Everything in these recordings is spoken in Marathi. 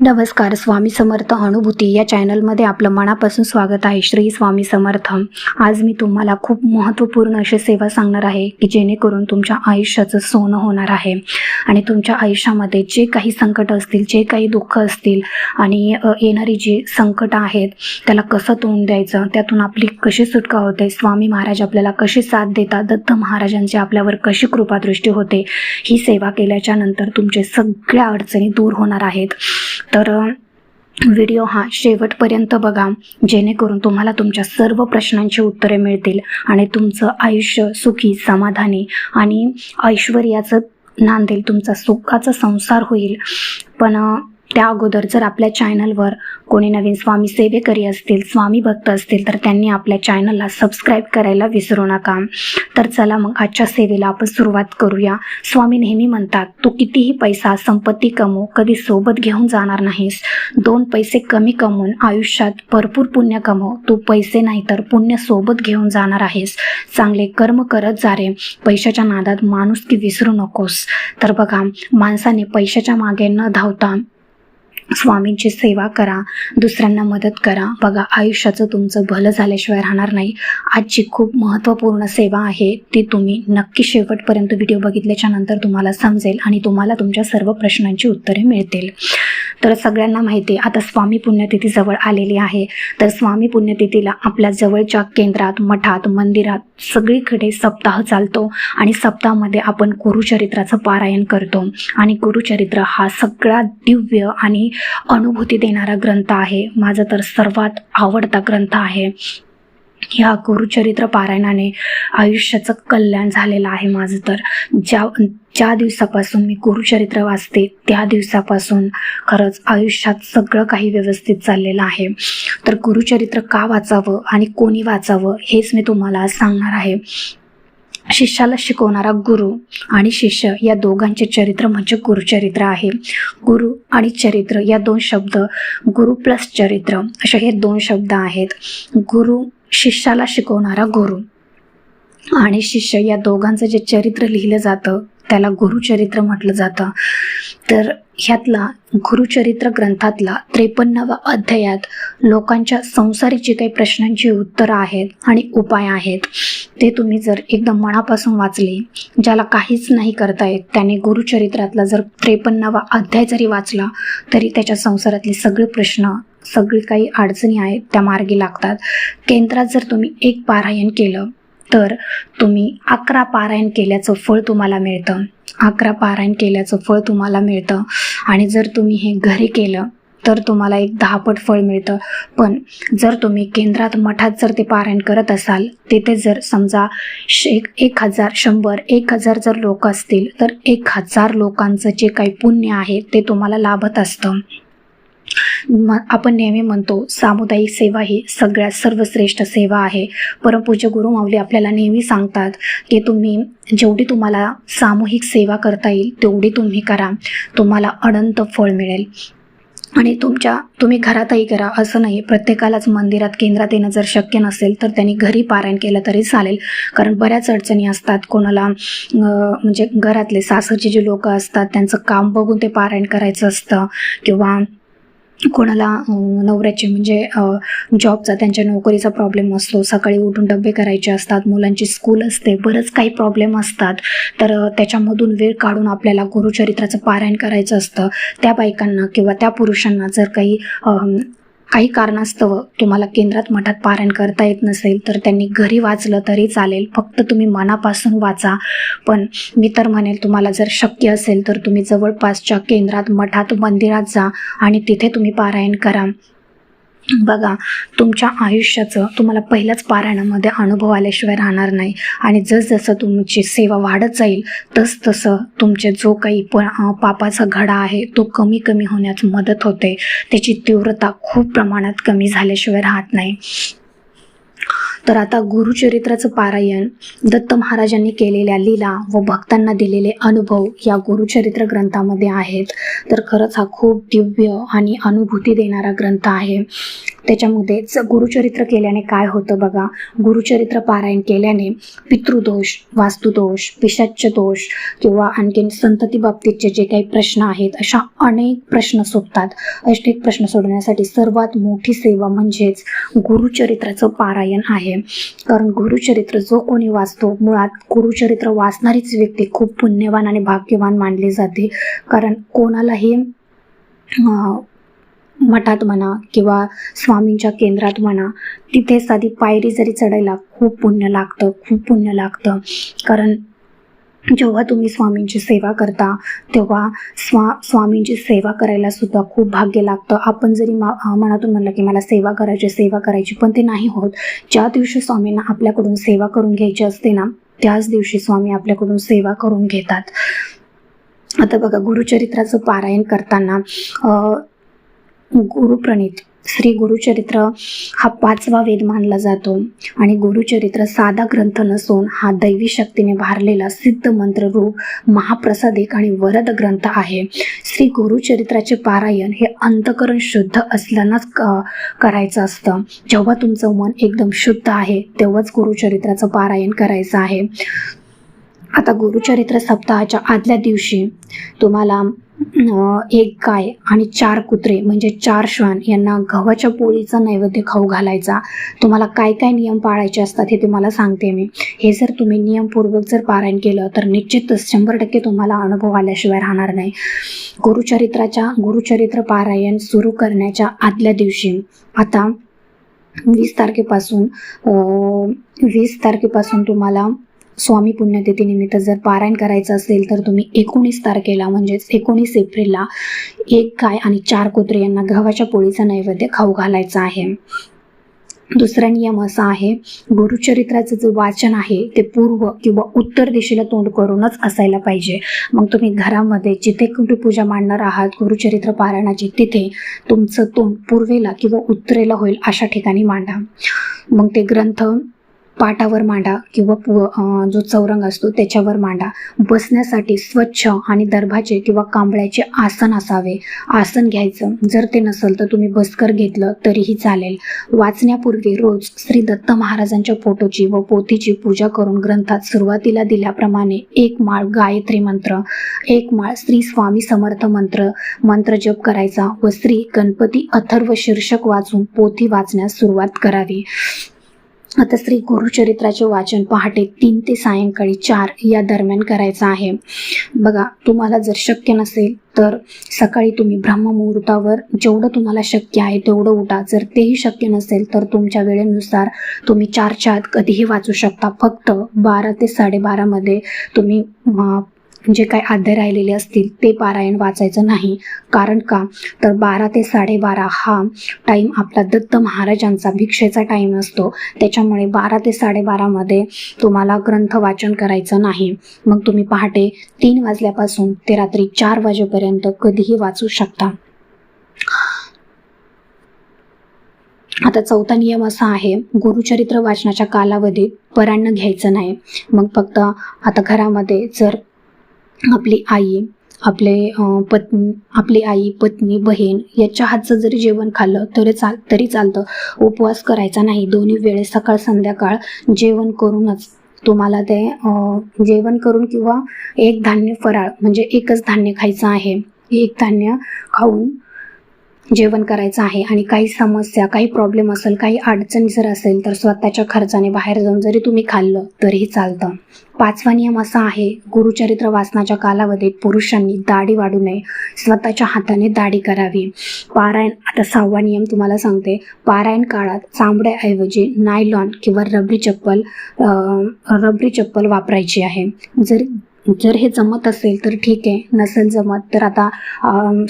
नमस्कार स्वामी समर्थ अनुभूती. या चॅनलमध्ये आपलं मनापासून स्वागत आहे. श्री स्वामी समर्थ आज मी तुम्हाला खूप महत्त्वपूर्ण अशी सेवा सांगणार आहे की जेणेकरून तुमच्या आयुष्याचं सोनं होणार आहे. आणि तुमच्या आयुष्यामध्ये जे काही संकट असतील जे काही दुःख असतील आणि येणारी जी संकट आहेत त्याला कसं तोंड द्यायचं त्यातून आपली कशी सुटका होते स्वामी महाराज आपल्याला कशी साथ देतात दत्त महाराजांची आपल्यावर कशी कृपादृष्टी होते ही सेवा केल्याच्यानंतर तुमचे सगळ्या अडचणी दूर होणार आहेत. तर व्हिडिओ हा शेवटपर्यंत बघा. जेणेकरून तुम्हाला तुमच्या सर्व प्रश्नांची उत्तरे मिळतील आणि तुमचं आयुष्य सुखी समाधानी आणि ऐश्वर्याचं नांदेल तुमचा सुखाचा संसार होईल. पण त्या अगोदर जर आपल्या चॅनलवर कोणी नवीन स्वामी सेवेकरी असतील स्वामी भक्त असतील तर त्यांनी आपल्या चॅनलला सबस्क्राईब करायला विसरू नका. तर चला मग आजच्या सेवेला आपण सुरुवात करूया. स्वामी नेहमी म्हणतात तू कितीही पैसा संपत्ती कमव कधी सोबत घेऊन जाणार नाहीस. दोन पैसे कमी कमवून आयुष्यात भरपूर पुण्य कमव. तू पैसे नाही तर पुण्य सोबत घेऊन जाणार आहेस. चांगले कर्म करत जा रे. पैशाच्या नादात माणूस की विसरू नकोस. तर बघा माणसाने पैशाच्या मागे न धावता स्वामींची सेवा करा दुसऱ्यांना मदत करा. बघा आयुष्याचं तुमचं भलं झाल्याशिवाय राहणार नाही. आजची खूप महत्त्वपूर्ण सेवा आहे ती तुम्ही नक्की शेवटपर्यंत व्हिडिओ बघितल्याच्या नंतर तुम्हाला समजेल आणि तुम्हाला तुमच्या सर्व प्रश्नांची उत्तरे मिळतील. तर सगळ्यांना माहिती आहे आता स्वामी पुण्यतिथी जवळ आलेली आहे. तर स्वामी पुण्यतिथीला आपल्या जवळच्या केंद्रात मठात मंदिरात सगळीकडे सप्ताह चालतो आणि सप्ताहामध्ये आपण गुरुचरित्राचं पारायण करतो. आणि गुरुचरित्र हा सगळ्यात दिव्य आणि अनुभूती देणारा ग्रंथ आहे. माझा तर सर्वात आवडता ग्रंथ आहे. ह्या गुरुचरित्र पारायणाने आयुष्याचं कल्याण झालेलं आहे माझं तर. ज्या ज्या दिवसापासून मी गुरुचरित्र वाचते त्या दिवसापासून खरंच आयुष्यात सगळं काही व्यवस्थित चाललेलं आहे. तर गुरुचरित्र का वाचावं आणि कोणी वाचावं हेच मी तुम्हाला सांगणार आहे. शिष्याला शिकवणारा गुरु आणि शिष्य या दोघांचे चरित्र म्हणजे गुरुचरित्र आहे. गुरु आणि चरित्र या दोन शब्द गुरु प्लस चरित्र असे हे दोन शब्द आहेत. गुरु शिष्याला शिकवणारा गुरु आणि शिष्य या दोघांचं जे चरित्र लिहिलं जातं त्याला गुरुचरित्र म्हटलं जातं. तर ह्यातला गुरुचरित्र ग्रंथातला त्रेपन्नावा अध्यायात लोकांच्या संसारिक काही प्रश्नांची उत्तरं आहेत आणि उपाय आहेत. ते तुम्ही जर एकदम मनापासून वाचले ज्याला काहीच नाही करता येत त्याने गुरुचरित्रातला जर त्रेपन्नावा अध्याय जरी वाचला तरी त्याच्या संसारातले सगळे प्रश्न सगळी काही अडचणी आहेत त्या मार्गी लागतात. केंद्रात जर तुम्ही एक पारायण केलं तर तुम्ही अकरा पारायण केल्याचं फळ तुम्हाला मिळतं. अकरा पारायण केल्याचं फळ तुम्हाला मिळतं. आणि जर तुम्ही हे घरी केलं तर तुम्हाला एक दहापट फळ मिळतं. पण जर तुम्ही केंद्रात मठात जर ते पारायण करत असाल तिथे जर समजा एक एक हजार शंभर एक हजार जर लोक असतील तर एक हजार लोकांचं जे काही पुण्य आहे ते तुम्हाला लाभत असतं. म आपण नेहमी म्हणतो सामुदायिक सेवा ही सगळ्यात सर्वश्रेष्ठ सेवा आहे. परमपूज्य गुरु माऊली आपल्याला नेहमी सांगतात की तुम्ही जेवढी तुम्हाला सामूहिक सेवा करता येईल तेवढी तुम्ही करा. तुम्हाला अनंत फळ मिळेल. आणि तुमच्या तुम्ही घरातही करा असं नाही. प्रत्येकालाच मंदिरात केंद्रात येणं जर शक्य नसेल तर त्यांनी घरी पारायण केलं तरी चालेल. कारण बऱ्याच अडचणी असतात. कोणाला म्हणजे घरातले सासरचे जे लोक असतात त्यांचं काम बघून ते पारायण करायचं असतं. किंवा कोणाला नवऱ्याचे म्हणजे जॉबचा त्यांच्या नोकरीचा प्रॉब्लेम असतो सकाळी उठून डबे करायचे असतात मुलांची स्कूल असते बरंच काही प्रॉब्लेम असतात. तर त्याच्यामधून वेळ काढून आपल्याला गुरुचरित्राचं पारायण करायचं असतं. त्या बायकांना किंवा त्या पुरुषांना जर काही काही कारणास्तव तुम्हाला केंद्रात मठात पारायण करता येत नसेल तर त्यांनी घरी वाचलं तरी चालेल. फक्त तुम्ही मनापासून वाचा. पण मी तर म्हणेल तुम्हाला जर शक्य असेल तर तुम्ही जवळपासच्या केंद्रात मठात मंदिरात जा आणि तिथे तुम्ही पारायण करा. बघा तुमच्या आयुष्याचं तुम्हाला पहिल्याच पारायणामध्ये अनुभव आल्याशिवाय राहणार नाही. आणि जसजसं तुमची सेवा वाढत जाईल तसतसं तुमचे जो काही प पापाचा घडा आहे तो कमी कमी होण्यास मदत होते. त्याची तीव्रता खूप प्रमाणात कमी झाल्याशिवाय राहत नाही. तर आता गुरुचरित्राचं पारायण दत्त महाराजांनी केलेल्या लीला व भक्तांना दिलेले अनुभव या गुरुचरित्र ग्रंथामध्ये आहेत. तर खरंच हा खूप दिव्य आणि अनुभूती देणारा ग्रंथ आहे. त्याच्यामध्येच गुरुचरित्र केल्याने काय होतं बघा? गुरुचरित्र पारायण केल्याने पितृदोष वास्तुदोष पिशाच्य दोष किंवा आणखीन संतती बाबतीतचे जे काही प्रश्न आहेत अशा अनेक प्रश्न सुटतात अनेक प्रश्न सोडवण्यासाठी सर्वात मोठी सेवा म्हणजेच गुरुचरित्राचं पारायण आहे. कारण गुरुचरित्र जो कोणी वाचतो मुळात गुरुचरित्र वाचणारीच व्यक्ती खूप पुण्यवान आणि भाग्यवान मानली जाते. कारण कोणालाही मठात म्हणा किंवा स्वामींच्या केंद्रात म्हणा तिथे साधी पायरी जरी चढायला खूप पुण्य लागतं खूप पुण्य लागतं. कारण जेव्हा तुम्ही स्वामींची सेवा करता तेव्हा स्वा स्वामींची सेवा करायला सुद्धा खूप भाग्य लागतं. आपण जरी मा मनातून म्हणलं की मला सेवा करायची सेवा करायची पण ते नाही होत. ज्या दिवशी स्वामींना आपल्याकडून सेवा करून घ्यायची असते ना त्याच दिवशी स्वामी आपल्याकडून सेवा करून घेतात. आता बघा गुरुचरित्राचं पारायण करताना गुरुप्रणित. श्री गुरुचरित्र हा पाचवा वेद मानला जातो. आणि गुरुचरित्र साधा ग्रंथ नसून हा दैवी शक्तीने भारलेला सिद्ध मंत्र रूप महाप्रसादिक आणि वरद ग्रंथ आहे. श्री गुरुचरित्राचे पारायण हे अंतकरण शुद्ध असल्यानंच क- करायचं असतं. जेव्हा तुमचं मन एकदम शुद्ध आहे तेव्हाच गुरुचरित्राचं पारायण करायचं आहे. आता गुरुचरित्र सप्ताहाच्या आदल्या दिवशी तुम्हाला एक गाय आणि चार कुत्रे म्हणजे चार श्वान यांना गव्हाच्या पोळीचा नैवेद्य खाऊ घालायचा. तुम्हाला काय काय नियम पाळायचे असतात हे तुम्हाला सांगते मी. हे जर तुम्ही नियमपूर्वक जर पारायण केलं तर निश्चितच शंभर टक्के तुम्हाला अनुभव आल्याशिवाय राहणार नाही. गुरुचरित्राच्या गुरुचरित्र पारायण सुरू करण्याच्या आदल्या दिवशी आता वीस तारखेपासून वीस तारखेपासून तुम्हाला स्वामी पुण्यतिथीनिमित्त जर पारायण करायचं असेल तर तुम्ही एकोणीस तारखेला म्हणजेच एकोणीस एप्रिलला एक गाय आणि चार कुत्रे यांना गव्हाच्या पोळीचा नैवेद्य खाऊ घालायचा आहे. दुसरा नियम असा आहे गुरुचरित्राचं जे वाचन आहे ते पूर्व किंवा उत्तर दिशेला तोंड करूनच असायला पाहिजे. मग तुम्ही घरामध्ये जिथे कुठे पूजा मांडणार आहात गुरुचरित्र पारायणाची तिथे तुमचं तोंड पूर्वेला किंवा उत्तरेला होईल अशा ठिकाणी मांडा. मग ते ग्रंथ पाटावर मांडा किंवा पु जो चौरंग असतो त्याच्यावर मांडा. बसण्यासाठी स्वच्छ आणि दर्भाचे किंवा कांबळ्याचे आसन असावे. आसन घ्यायचं. जर ते नसेल तर तुम्ही बसकर घेतलं तरीही चालेल. वाचण्यापूर्वी रोज श्री दत्त महाराजांच्या फोटोची व पोथीची पूजा करून ग्रंथात सुरुवातीला दिल्याप्रमाणे एक माळ गायत्री मंत्र एक माळ श्री स्वामी समर्थ मंत्र मंत्र जप करायचा व श्री गणपती अथर्व शीर्षक वाचून पोथी वाचण्यास सुरुवात करावी. आता श्री गुरुचरित्राचे वाचन पहाटे तीन ते सायंकाळी चार या दरम्यान करायचं आहे. बघा तुम्हाला जर शक्य नसेल तर सकाळी तुम्ही ब्रह्ममुहूर्तावर जेवढं तुम्हाला शक्य आहे तेवढं उठा. जर तेही शक्य नसेल तर तुमच्या वेळेनुसार तुम्ही चारच्या आत कधीही वाचू शकता. फक्त बारा ते साडेबारामध्ये तुम्ही जे काही अध्याय राहिलेले असतील ते पारायण वाचायचं नाही. कारण का? तर बारा ते साडेबारा हा टाईम आपला दत्त महाराजांचा भिक्षेचा टाईम असतो. त्याच्यामुळे बारा ते साडेबारामध्ये तुम्हाला ग्रंथ वाचन करायचं नाही. मग तुम्ही पहाटे तीन वाजल्यापासून ते रात्री चार वाजेपर्यंत कधीही वाचू शकता. आता चौथा नियम असा आहे गुरुचरित्र वाचनाच्या कालावधीत परान्न घ्यायचं नाही. मग फक्त आता घरामध्ये जर आपली आई आपले पत्नी आपली आई पत्नी बहीण याच्या हातचं जरी जेवण खाल्लं तरी चाल तरी चालतं. उपवास करायचा नाही. दोन्ही वेळेस सकाळ संध्याकाळ जेवण करूनच तुम्हाला ते जेवण करून किंवा एक धान्य फराळ म्हणजे एकच धान्य खायचं आहे. एक धान्य खाऊन जेवण करायचं आहे आणि काही समस्या काही प्रॉब्लेम असेल काही अडचण जर असेल तर स्वतःच्या खर्चाने बाहेर जाऊन जरी तुम्ही खाल्लं तरीही चालतं. पाचवा नियम असा आहे गुरुचरित्र वाचनाच्या कालावधीत पुरुषांनी दाढी वाढू नये. स्वतःच्या हाताने दाढी करावी. पारायण आता सहावा नियम तुम्हाला सांगते. पारायण काळात चांबड्याऐवजी नायलॉन किंवा रबरी चप्पल रबरी चप्पल वापरायची आहे. जर जर हे जमत असेल तर ठीक आहे. नसेल जमत तर आता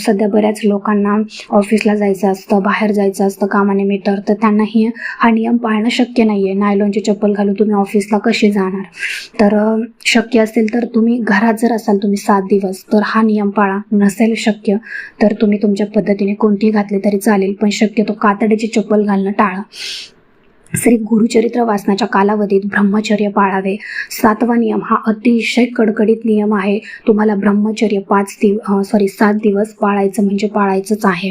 सध्या बऱ्याच लोकांना ऑफिसला जायचं असतं बाहेर जायचं असतं कामानिमित्त तर त्यांना ही हा नियम पाळणं शक्य नाही आहे नायलॉनची चप्पल घालून तुम्ही ऑफिसला कसे जाणार? तर शक्य असेल तर तुम्ही घरात जर असाल तुम्ही सात दिवस तर हा नियम पाळा. नसेल शक्य तर तुम्ही तुमच्या पद्धतीने कोणतीही घातली तरी चालेल पण शक्यतो कातडीची चप्पल घालणं टाळा. श्री गुरुचरित्र वाचनाच्या कालावधीत ब्रह्मचर्य पाळावे. सातवा नियम हा अतिशय कडकडीत नियम आहे. तुम्हाला ब्रह्मचर्य पाच दिव सॉरी सात दिवस पाळायचं म्हणजे पाळायचंच आहे.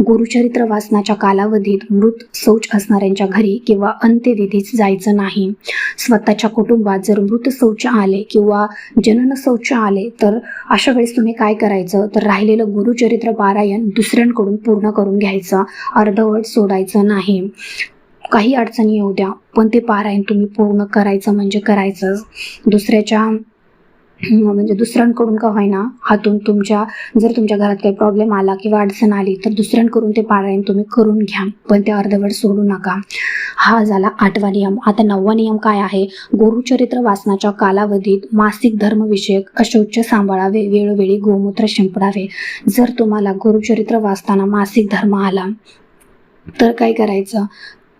गुरुचरित्र वाचनाच्या कालावधीत मृत शौच असणाऱ्यांच्या घरी किंवा अंत्यविधीत जायचं नाही. स्वतःच्या कुटुंबात जर मृत शौच आले किंवा जनन शौच आले तर अशा वेळेस तुम्ही काय करायचं? तर राहिलेलं गुरुचरित्र पारायण दुसऱ्यांकडून पूर्ण करून घ्यायचं. अर्धवट सोडायचं नाही. काही अडचणी येऊ द्या पण ते पारायण तुम्ही पूर्ण करायचं म्हणजे करायचंच दुसऱ्याच्या म्हणजे दुसऱ्यांकडून का होईना हातून तुमच्या जर तुमच्या घरात काही प्रॉब्लेम आला किंवा अडचण आली तर दुसऱ्यांकडून ते पारायण तुम्ही करून घ्या पण ते अर्धवट सोडू नका. हा झाला आठवा नियम. आता नववा नियम काय आहे? गुरुचरित्र वाचनाच्या कालावधीत मासिक धर्मविषयक अशौच सांभाळावे वेळोवेळी गोमूत्र शिंपडावे. जर तुम्हाला गुरुचरित्र वाचताना मासिक धर्म आला तर काय करायचं?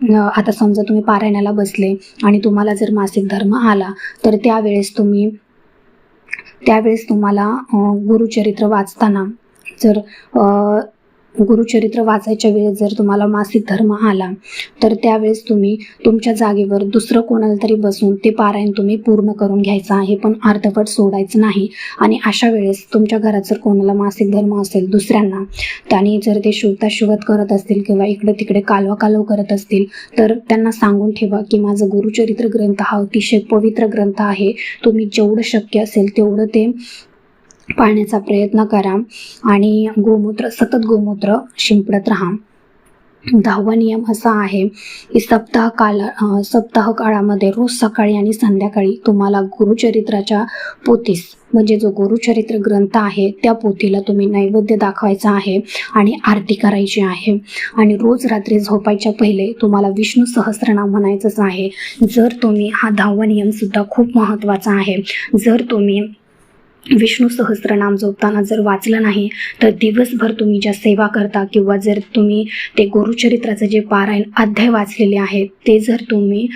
आता समजा तुम्ही पारायणाला बसले आणि तुम्हाला जर मासिक धर्म आला तर त्यावेळेस तुम्ही त्यावेळेस तुम्हाला गुरुचरित्र वाचताना जर गुरुचरित्र वाचायच्या वेळेस जर तुम्हाला मासिक धर्म आला तर त्यावेळेस तुम्ही तुमच्या जागेवर दुसरं कोणाला तरी बसून ते पारायण तुम्ही पूर्ण करून घ्यायचं आहे पण अर्धवट सोडायचं नाही. आणि अशा वेळेस तुमच्या घरात जर कोणाला मासिक धर्म असेल दुसऱ्यांना त्यांनी जर ते शिवता शिवत करत असतील किंवा इकडे तिकडे कालवा कालव करत असतील तर त्यांना सांगून ठेवा की माझं गुरुचरित्र ग्रंथ हा अतिशय पवित्र ग्रंथ आहे. तुम्ही जेवढं शक्य असेल तेवढं ते पाळण्याचा प्रयत्न करा आणि गोमूत्र सतत गोमूत्र शिंपडत राहा. दहावा नियम असा आहे की सप्ताह काला सप्ताह काळामध्ये रोज सकाळी आणि संध्याकाळी तुम्हाला गुरुचरित्राच्या पोतीस म्हणजे जो गुरुचरित्र ग्रंथ आहे त्या पोथीला तुम्ही नैवेद्य दाखवायचा आहे आणि आरती करायची आहे. आणि रोज रात्री झोपायच्या पहिले तुम्हाला विष्णू सहस्रनाम म्हणायचंच आहे. जर तुम्ही हा दहावा नियमसुद्धा खूप महत्त्वाचा आहे. जर तुम्ही विष्णू सहस्रनाम जोपताना जर वाचलं नाही तर दिवसभर तुम्ही ज्या सेवा करता किंवा जर तुम्ही ते गुरुचरित्राचं जे पारायण अध्याय वाचलेले आहेत ते जर तुम्ही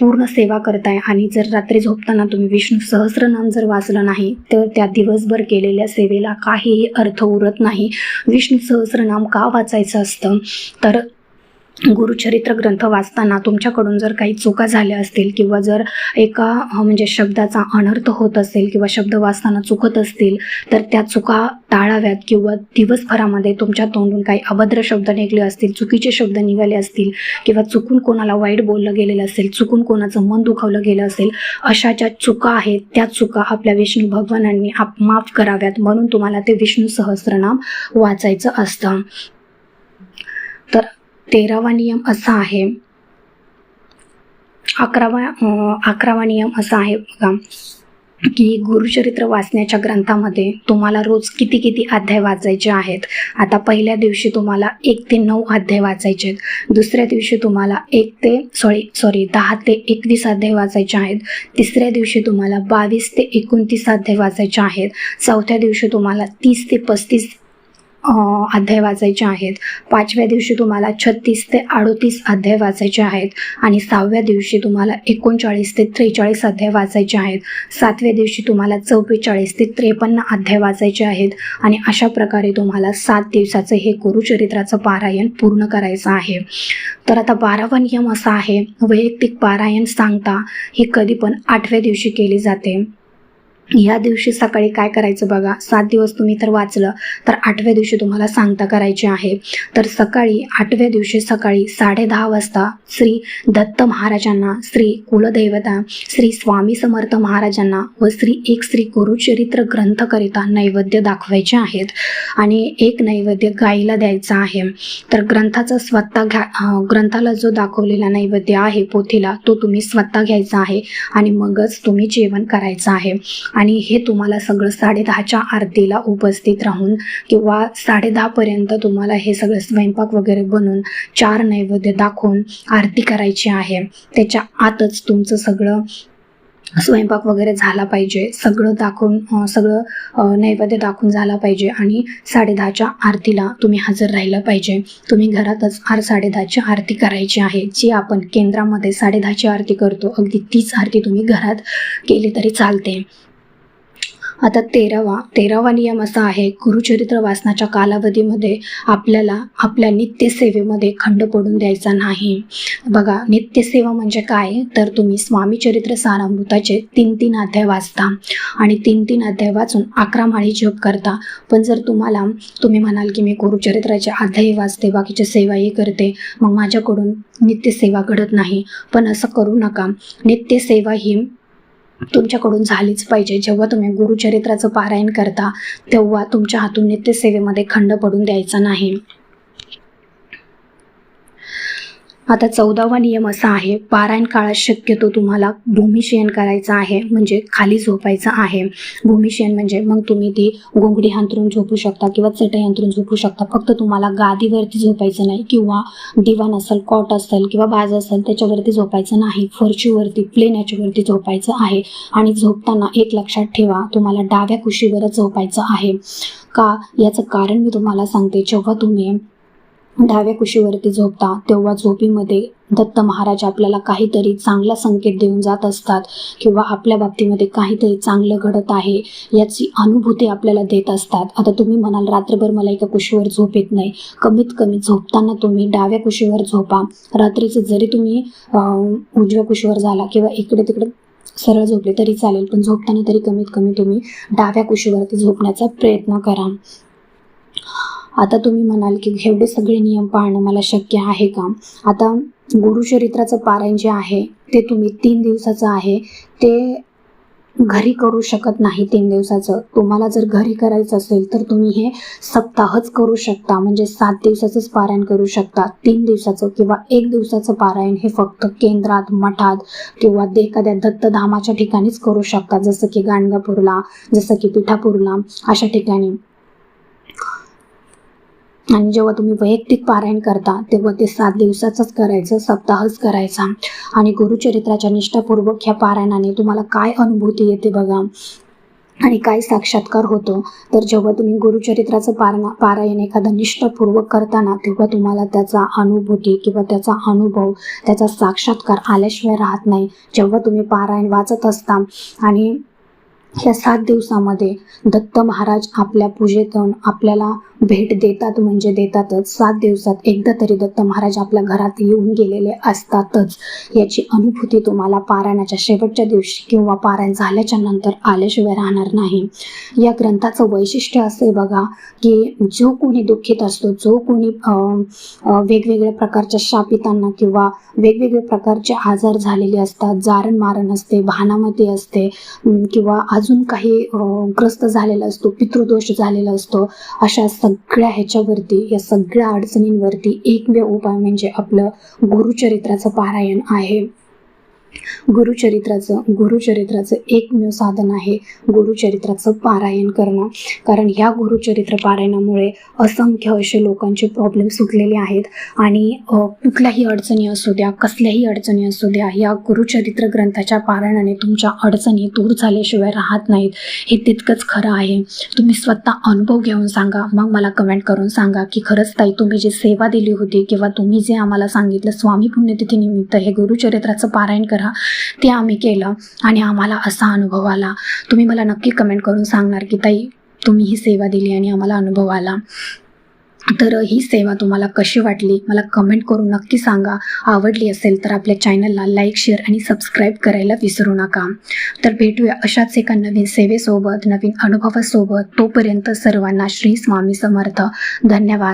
पूर्ण सेवा करताय आणि जर रात्री झोपताना तुम्ही विष्णू सहस्रनाम जर वाचलं नाही तर त्या दिवसभर केलेल्या सेवेला काहीही अर्थ उरत नाही. विष्णू सहस्रनाम का वाचायचं असतं? तर गुरुचरित्र ग्रंथ वाचताना तुमच्याकडून जर काही चुका झाल्या असतील किंवा जर एका म्हणजे शब्दाचा अनर्थ होत असेल किंवा शब्द वाचताना चुकत असतील तर त्या चुका टाळाव्यात किंवा दिवसभरामध्ये तुमच्या तोंडून काही अभद्र शब्द निघले असतील चुकीचे शब्द निघाले असतील किंवा चुकून कोणाला वाईट बोललं गेलेलं असेल चुकून कोणाचं मन दुखावलं गेलं असेल अशा ज्या चुका आहेत त्या चुका आपल्या विष्णू भगवानांनी आप माफ कराव्यात म्हणून तुम्हाला ते विष्णू सहस्रनाम वाचायचं असतं. तर तेरावा नियम असा आहे. अकरावा अकरावा नियम असा आहे बघा की गुरुचरित्र वाचण्याच्या ग्रंथामध्ये तुम्हाला रोज किती किती अध्याय वाचायचे आहेत. आता पहिल्या दिवशी तुम्हाला एक ते नऊ अध्याय वाचायचे आहेत. दुसऱ्या दिवशी तुम्हाला एक ते सॉरी सॉरी दहा ते एकवीस अध्याय वाचायचे आहेत. तिसऱ्या दिवशी तुम्हाला बावीस ते एकोणतीस अध्याय वाचायचे आहेत. चौथ्या दिवशी तुम्हाला तीस ते पस्तीस अध्याय वाचायचे आहेत. पाचव्या दिवशी तुम्हाला छत्तीस ते अडोतीस अध्याय वाचायचे आहेत आणि सहाव्या दिवशी तुम्हाला एकोणचाळीस ते त्रेचाळीस अध्याय वाचायचे आहेत. सातव्या दिवशी तुम्हाला चव्वेचाळीस ते त्रेपन्न अध्याय वाचायचे आहेत आणि अशा प्रकारे तुम्हाला सात दिवसाचं हे गुरुचरित्राचं पारायण पूर्ण करायचं आहे. तर आता बारावा नियम असा आहे वैयक्तिक पारायण सांगता ही कधी पण आठव्या दिवशी केली जाते. या दिवशी सकाळी काय करायचं बघा? सात दिवस तुम्ही तर वाचलं तर आठव्या दिवशी तुम्हाला सांगता करायची आहे. तर सकाळी आठव्या दिवशी सकाळी साडे दहा वाजता श्री दत्त महाराजांना श्री कुलदैवता श्री स्वामी समर्थ महाराजांना व श्री एक श्री गुरुचरित्र ग्रंथकरिता नैवेद्य दाखवायचे आहेत. आणि एक नैवेद्य गाईला द्यायचा आहे. तर ग्रंथाचा स्वतः घ्या ग्रंथाला जो दाखवलेला नैवेद्य आहे पोथीला तो तुम्ही स्वतः घ्यायचा आहे आणि मगच तुम्ही जेवण करायचं आहे. आणि हे तुम्हाला सगळं साडेदहाच्या आरतीला उपस्थित राहून किंवा साडेदहापर्यंत तुम्हाला हे सगळं स्वयंपाक वगैरे बनवून चार नैवेद्य दाखवून आरती करायची आहे. त्याच्या आतच तुमचं सगळं स्वयंपाक वगैरे झाला पाहिजे. सगळं दाखवून सगळं नैवेद्य दाखवून झाला पाहिजे आणि साडेदहाच्या आरतीला तुम्ही हजर राहिलं पाहिजे. तुम्ही घरातच आर साडेदहाची आरती करायची आहे. जी आपण केंद्रामध्ये साडेदहाची आरती करतो अगदी तीच आरती तुम्ही घरात केली तरी चालते. आता तेरावा तेरावा नियम असा आहे गुरुचरित्र वाचनाच्या कालावधीमध्ये आपल्याला आपल्या नित्यसेवेमध्ये खंड पडून द्यायचा नाही. बघा नित्यसेवा म्हणजे काय? तर तुम्ही स्वामी चरित्र सारामृताचे तीन तीन अध्याय वाचता आणि तीन तीन अध्याय वाचून अकरा माळी जप करता. पण जर तुम्हाला तुम्ही म्हणाल की मी गुरुचरित्राचे अध्यायही वाचते बाकीचे सेवाही करते मग माझ्याकडून नित्यसेवा घडत नाही. पण असं करू नका. नित्यसेवा ही तुमच्याकडून झालीच पाहिजे. जेव्हा तुम्ही गुरुचरित्राचं पारायण करता तेव्हा तुमच्या हातून नित्यसेवेमध्ये खंड पडून द्यायचा नाही. आता चौदावा नियम असा आहे पारायण काळात शक्यतो तुम्हाला भूमिशयन करायचं आहे म्हणजे खाली झोपायचं आहे. भूमिशयन म्हणजे मग तुम्ही ती गोंगडी अंतरून झोपू शकता किंवा चटई अंतरून झोपू शकता. फक्त तुम्हाला गादीवरती झोपायचं नाही किंवा दिवाण असेल कॉट असेल किंवा बाज असेल त्याच्यावरती झोपायचं नाही. फरशीवरती प्लेन याच्यावरती झोपायचं आहे. आणि झोपताना एक लक्षात ठेवा तुम्हाला डाव्या कुशीवरच झोपायचं आहे. का? याचं कारण मी तुम्हाला सांगते. जेव्हा तुम्ही डाव्या कुशीवरती झोपता तेव्हा झोपीमध्ये दत्त महाराज आपल्याला काहीतरी चांगला संकेत देऊन जात असतात किंवा आपल्या बाबतीमध्ये काहीतरी चांगलं घडत आहे याची अनुभूती आपल्याला देत असतात. आता तुम्ही म्हणाल रात्रभर मला एका कुशीवर झोप येत नाही. कमीत कमी झोपताना तुम्ही डाव्या कुशीवर झोपा. रात्रीचं जरी तुम्ही उजव्या कुशीवर झाला किंवा इकडे तिकडे सरळ झोपले तरी चालेल पण झोपताना तरी कमीत कमी तुम्ही डाव्या कुशीवरती झोपण्याचा प्रयत्न करा. आता तुम्ही म्हणाल की एवढे सगळे नियम पाळणं मला शक्य आहे का? आता गुरुचरित्राचं पारायण जे आहे ते तुम्ही तीन दिवसाचं आहे. ते घरी करू शकत नाही तीन दिवसाचं. तुम्हाला जर घरी करायचं असेल तर तुम्ही हे सप्ताहच करू शकता. म्हणजे सात दिवसाचंच पारायण करू शकता. तीन दिवसाचं किंवा एक दिवसाचं पारायण हे फक्त केंद्रात मठात किंवा एखाद्या दत्तधामाच्या ठिकाणीच करू शकता. जसं की गाणगापूरला जसं की पिठापूरला अशा ठिकाणी. आणि जेव्हा तुम्ही वैयक्तिक पारायण करता तेव्हा ते सात दिवसाचंच करायचं सप्ताहच करायचा. आणि गुरुचरित्राच्या निष्ठापूर्वक ह्या पारायणाने तुम्हाला काय अनुभूती येते बघा. आणि काय साक्षात्कार होतो. तर जेव्हा तुम्ही गुरुचरित्राचं पारणा पारायण एखादं निष्ठापूर्वक करताना तेव्हा तुम्हाला त्याचा अनुभूती किंवा त्याचा अनुभव त्याचा साक्षात्कार आल्याशिवाय राहत नाही. जेव्हा तुम्ही पारायण वाचत असता आणि या सात दिवसामध्ये दत्त महाराज आपल्या पूजेतून आपल्याला भेट देतात म्हणजे देतातच. सात दिवसात एकदा तरी दत्त महाराज आपल्या घरात येऊन गेलेले असतातच. याची अनुभूती तुम्हाला पारायणाच्या शेवटच्या दिवशी किंवा पारायण झाल्याच्यानंतर आल्याशिवाय राहणार नाही. या ग्रंथाचं वैशिष्ट्य असे बघा की जो कोणी दुःखित असतो जो कोणी वेगवेगळ्या प्रकारच्या शापितांना किंवा वेगवेगळ्या प्रकारचे आजार झालेले असतात जारण मारण असते भानामती असते किंवा अजून काही ग्रस्त झालेला असतो पितृदोष झालेला असतो अशा सगळ्या ह्याच्यावरती या सगळ्या अडचणींवरती एकमेव उपाय म्हणजे आपलं गुरुचरित्राचं पारायण आहे. गुरुचरित्राचं गुरुचरित्राचं एकमेव साधन आहे गुरुचरित्राचं पारायण करणं. कारण ह्या गुरुचरित्र पारायणामुळे असंख्य असे लोकांचे प्रॉब्लेम सुटलेले आहेत आणि कुठल्याही अडचणी असू द्या कसल्याही अडचणी असू द्या या गुरुचरित्र ग्रंथाच्या पारायणाने तुमच्या अडचणी दूर झाल्याशिवाय राहत नाहीत. हे तितकंच खरं आहे. तुम्ही स्वतः अनुभव घेऊन सांगा. मग मला कमेंट करून सांगा की खरंच ताई तुम्ही जी सेवा दिली होती किंवा तुम्ही जे आम्हाला सांगितलं स्वामी पुण्यतिथीनिमित्त हे गुरुचरित्राचं पारायण करा. ते आम्ही केलं. आणि आम्हाला असा अनुभव आला. तुम्ही मला नक्की कमेंट करून सांगणार की ताई तुम्ही ही सेवा दिली आणि आम्हाला अनुभव आला. तर ही सेवा तुम्हाला कशी वाटली? मला कमेंट करून नक्की सांगा. आवडली असेल तर आपल्या चॅनलला लाईक शेअर आणि सबस्क्राईब करायला विसरू नका. तर भेटूया अशाच एका नवीन सेवेसोबत नवीन अनुभवासोबत. तोपर्यंत सर्वांना श्री स्वामी समर्थ. धन्यवाद.